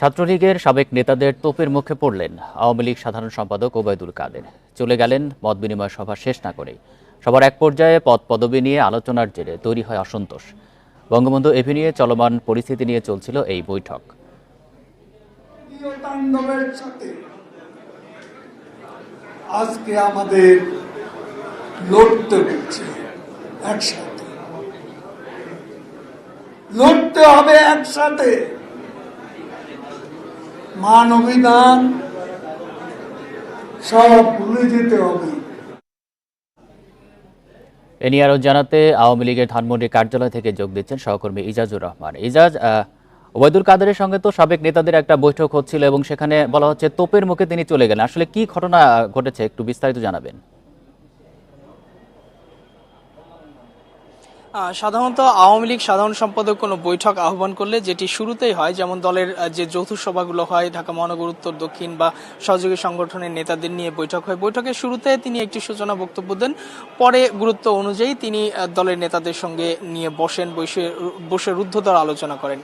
ছাত্রলীগের সাবেক নেতাদের তোপের মুখে পড়লেন আওয়ামী লীগ সাধারণ সম্পাদক ওবায়দুল কাদের। চলে গেলেন মত বিনিময় সভা শেষ না করেই। সবার এক পর্যায়ে পদ পদবি নিয়ে আলোচনার জেরে তৈরি হয় অসন্তোষ। বঙ্গবন্ধু এভিনিউয়ে চলমান পরিস্থিতি নিয়ে চলছিল এই বৈঠক। আজকে আমাদের লড়তে হচ্ছে একসাথে। লড়তে হবে একসাথে। মান সব ভুলে যেতে হবে। এ নিয়ে আরও জানাতে আওয়ামী লীগের ধানমন্ডি কার্যালয় থেকে যোগ দিচ্ছেন সহকর্মী ইজাজুর রহমান। ইজাজ ওবায়দুল কাদেরের সঙ্গে তো সাবেক নেতাদের একটা বৈঠক হচ্ছিল এবং সেখানে বলা হচ্ছে তোপের মুখে তিনি চলে গেলেন। আসলে কি ঘটনা ঘটেছে একটু বিস্তারিত জানাবেন। সাধারণত আওয়ামী লীগ সাধারণ সম্পাদক কোনো বৈঠক আহ্বান করলে যেটি শুরুতেই হয়, যেমন দলের যে যৌথ সভাগুলো হয়, ঢাকা মহানগর, উত্তর, দক্ষিণ বা সহযোগী সংগঠনের নেতাদের নিয়ে বৈঠক হয়। বৈঠকের শুরুতে তিনি একটি সূচনা বক্তব্য দেন। পরে গুরুত্ব অনুযায়ী তিনি দলের নেতাদের সঙ্গে নিয়ে বসেন, বসে বসে রুদ্ধদ্বার আলোচনা করেন।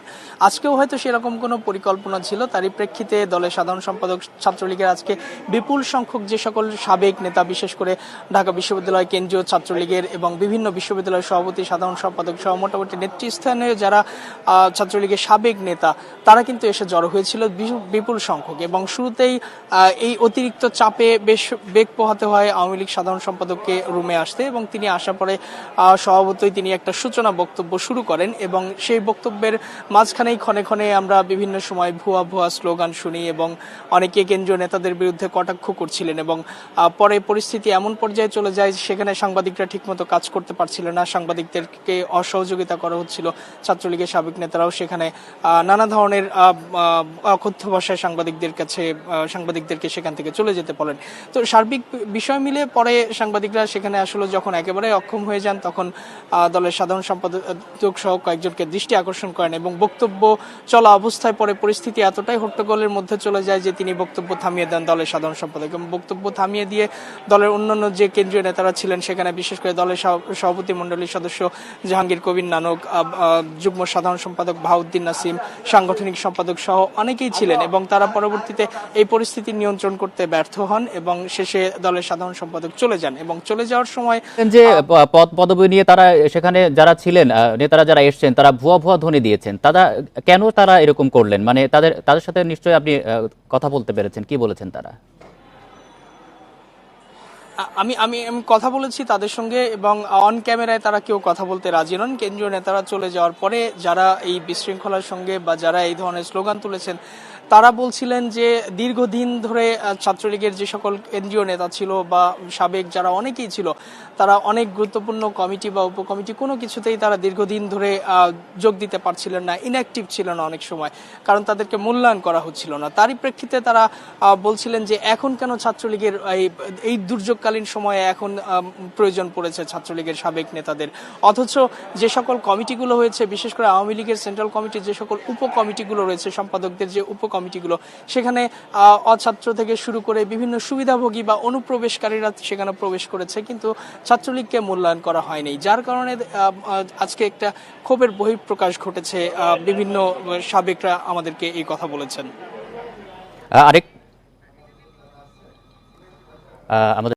আজকেও হয়তো সেরকম কোনো পরিকল্পনা ছিল, তারই প্রেক্ষিতে দলের সাধারণ সম্পাদক ছাত্রলীগের আজকে বিপুল সংখ্যক যে সকল সাবেক নেতা, বিশেষ করে ঢাকা বিশ্ববিদ্যালয়, কেন্দ্রীয় ছাত্রলীগের এবং বিভিন্ন বিশ্ববিদ্যালয়ের সভাপতি সাধারণ সম্পাদক সহ মোটামুটি নেতৃস্থানীয় যারা ছাত্রলীগের সাবেক নেতা, তারা কিন্তু এসে জড়ো হয়েছিল বিপুল সংখ্যক এবং শুরুতেই এই অতিরিক্ত চাপে বেশ, বেগ পোহাতে হয় আওয়ামী লীগ সাধারণ সম্পাদককে রুমে আসতে এবং তিনি আসার পরে স্বভাবতই তিনি একটা সূচনা বক্তব্য শুরু করেন এবং সেই বক্তব্যের মাঝখানেই ক্ষণে ক্ষণে আমরা বিভিন্ন সময় ভুয়া ভুয়া স্লোগান শুনি এবং অনেকে কেন্দ্রীয় নেতাদের বিরুদ্ধে কটাক্ষ করছিলেন এবং পরে পরিস্থিতি এমন পর্যায়ে চলে যায় সেখানে সাংবাদিকরা ঠিকমতো কাজ করতে পারছিল না সাংবাদিকদেরকে অসহযোগিতা করা হচ্ছিল। ছাত্রলীগের সাবেক নেতারাও সেখানে নানা ধরনের অকথ্য ভাষায় সাংবাদিকদের কাছে সাংবাদিকদেরকে সেখান থেকে চলে যেতে বলেন। তো সার্বিক বিষয় মিলে পরে সাংবাদিকরা সেখানে আসলে যখন একেবারে অক্ষম হয়ে যান, তখন দলের সাধারণ সম্পাদক সহ কয়েকজনকে দৃষ্টি আকর্ষণ করেন এবং বক্তব্য চলা অবস্থায় পরে পরিস্থিতি এতটাই হট্টগোলের মধ্যে চলে যায় যে তিনি বক্তব্য থামিয়ে দেন দলের সাধারণ সম্পাদক এবং বক্তব্য থামিয়ে দিয়ে দলের অন্যান্য যে কেন্দ্রীয় নেতারা ছিলেন, সেখানে বিশেষ করে দলের সভাপতি মণ্ডলীর সদস্য জাহাঙ্গীর কবির নানক যুগ্ম সাধারণ সম্পাদক ভাউদ্দিন নাসিম সাংগঠনিক সম্পাদক সহ অনেকেই ছিলেন এবং তারা পরবর্তীতে এই পরিস্থিতি নিয়ন্ত্রণ করতে ব্যর্থ হন এবং শেষে দলের সাধারণ সম্পাদক চলে যান এবং চলে যাওয়ার সময় যে পদ পদবি নিয়ে তারা সেখানে যারা ছিলেন নেতারা যারা এসছেন তারা ভুয়া ভুয়া ধ্বনি দিয়েছেন। তারা কেন তারা এরকম করলেন? মানে তাদের তাদের সাথে নিশ্চয়ই আপনি কথা বলতে পেরেছেন। কি বলেছেন তারা? আমি আমি কথা বলেছি তাদের সঙ্গে এবং অন ক্যামেরায় তারা কেউ কথা বলতে রাজি নন। কেন্দ্রীয় নেতারা চলে যাওয়ার পরে যারা এই বিশৃঙ্খলার সঙ্গে বা যারা এই ধরনের স্লোগান তুলেছেন, তারা বলছিলেন যে দীর্ঘদিন ধরে ছাত্রলীগের যে সকল কেন্দ্রীয় নেতা ছিল বা সাবেক যারা অনেকেই ছিল, তারা অনেক গুরুত্বপূর্ণ কমিটি বা উপকমিটি কোনো কিছুতেই তারা দীর্ঘদিন ধরে যোগ দিতে পারছিলেন না ইনঅ্যাক্টিভ ছিল না অনেক সময়, কারণ তাদেরকে মূল্যায়ন করা হচ্ছিল না। তারই প্রেক্ষিতে তারা বলছিলেন যে এখন কেন ছাত্রলীগের, এই এই দুর্যোগকালীন সময়ে এখন প্রয়োজন পড়েছে ছাত্রলীগের সাবেক নেতাদের। অথচ যে সকল কমিটিগুলো হয়েছে, বিশেষ করে আওয়ামী লীগের সেন্ট্রাল কমিটির যে সকল উপকমিটিগুলো রয়েছে, সম্পাদকদের যে উপকমিটিগুলো, সেখানে অছাত্র থেকে শুরু করে বিভিন্ন সুবিধাভোগী বা অনুপ্রবেশকারীরা সেখানে প্রবেশ করেছে, কিন্তু ছাত্রলীগকে মূল্যায়ন করা হয়নি। যার কারণে আজকে একটা ক্ষোভের বহিঃপ্রকাশ ঘটেছে বিভিন্ন সাবেকরা আমাদেরকে এই কথা বলেছেন। আরেক আমাদের